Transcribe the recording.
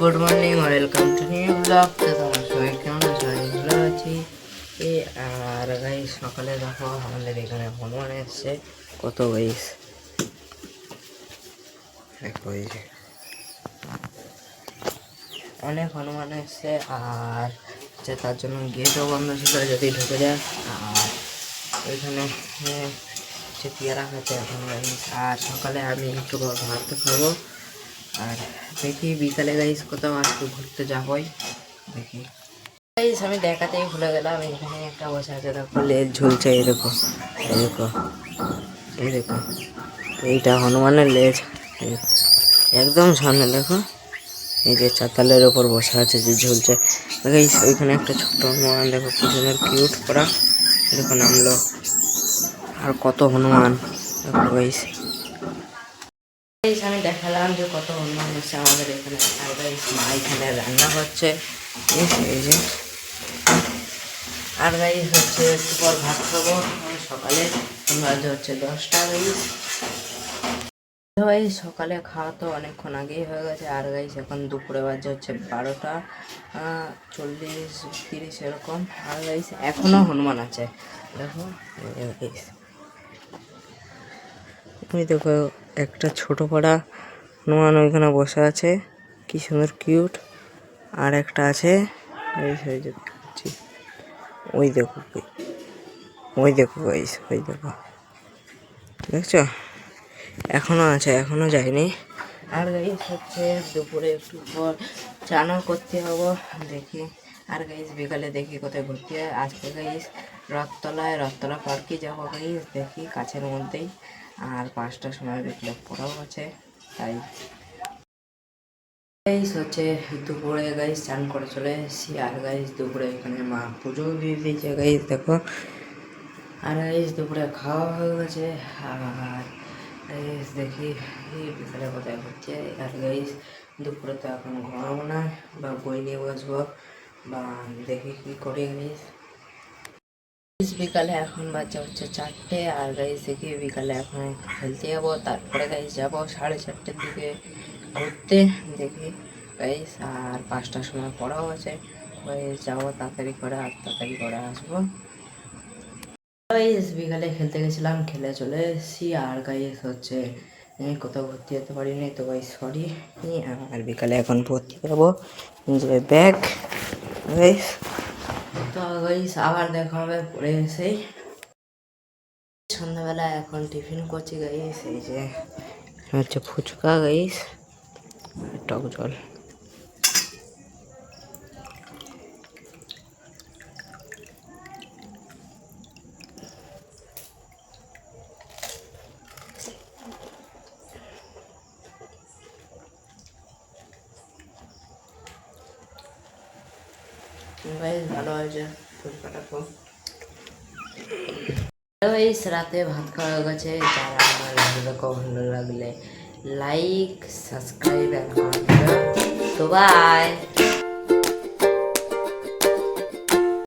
Good morning welcome to new blog. তো তোমার সবাই কেমন আমি ভালো আছি। আর গাইস সকালে দেখো আমাদের এখানে হনুমান এসছে। কত দেখো অনেক হনুমান এসছে আর তার জন্য গেটও বন্ধ ছিল যদি ঢুকে যায়। আর ওইখানে হ্যাঁ, যে পেয়ারা এখন আর সকালে আমি একটু ভাত খাব। আর দেখি বিকালে গাইস কোথাও আজকে ঘুরতে যাবই। দেখি। গাইস আমি দেখাতেই ভুলে গেলাম, এখানে একটা বসে আছে, দেখো। লেজ ঝুলছে দেখো, এই দেখো এইটা হনুমানের লেজ। একদম সামনে দেখো, এই যে চাতালের ওপর বসে আছে যে ঝুলছে। গাইস ওইখানে একটা ছোট্ট হনুমান, দেখো, পিছনের কিউট করা দেখো নামলো। আর কত হনুমান, দেখো গাইস আমি দেখালাম যে কত হনুমান এসছে আমাদের এখানে। আর গাইস মা এখানে রান্না হচ্ছে। যে- আর গাইস হচ্ছে একটু পর ভাত খাব। সকালে আমরা হচ্ছে দশটা গাইস গাইস সকালে খাওয়া তো অনেকক্ষণ আগেই হয়ে গেছে। আর গাইস এখন দুপুরে বাজে হচ্ছে বারোটা চল্লিশ, তিরিশ এরকম। আর গাইস এখনও হনুমান আছে। দেখো ওই দেখো একটা ছোট পাড়া, হনুমান ওইখানে বসে আছে। কি সুন্দর কিউট আর একটা আছে, এই সেই দেখাচ্ছি। ওই দেখো ওই- দেখো গাইস ওই দেখো। দেখছ? এখনও আছে, এখনও যায়নি। আর গাইস হচ্ছে দুপুরে একটু পর চানও করতে হব, দেখি। আর গাইস বিকালে দেখি কোথায় ঘুরতে হয়। আজকে গাইস রথতলায়, রথতলা পার্কে যাব গাইস দেখি কাছের মধ্যেই। আর পাঁচটার সময় বিকেলে পড়াও আছে, তাই। গাইস হচ্ছে দুপুরে গাইস চান করে চলে এসেছি। আর গাইস দুপুরে এখানে মা পুজো দিয়ে দিয়েছে গাইস দেখো। আর গাইস দুপুরে খাওয়া হয়ে গেছে। আর গাইস দেখি বিকালে কোথায় হচ্ছে। আর গাইস দুপুরে তো এখন ঘুমাবো না, বা বই নিয়ে বসবো, বা দেখি কি করি গাইস বিকালে এখন বাজে হচ্ছে চারটে আর গাইস দেখি বিকালে এখন খেলতে যাব তারপরে গাইস যাব সাড়ে চারটের দিকে ঘুরতে দেখি গাইস আর পাঁচটার সময় পড়াও আছে গাইস যাব তাড়াতাড়ি করে আর তাড়াতাড়ি করে আসব গাইস বিকালে খেলতে গেছিলাম খেলে চলে এসেছি আর গাইস হচ্ছে কোথাও ভর্তি হতে পারিনি তো গাইস সরি আর বিকালে এখন ভর্তি যাব যে ব্যাগ আবার দেখা হবে, পরে এসেই সন্ধ্যাবেলা এখন টিফিন করছি গাইস, এই যে, হচ্ছে ফুচকা গাইস, টক জল। গাইস ভালো হয়েছে। ফুচকাটা খুব গাইস রাতে ভাত খাওয়া হয়ে গেছে। যারা আমার ভিডিওটা ভালো লাগলে লাইক সাবস্ক্রাইব তো বাই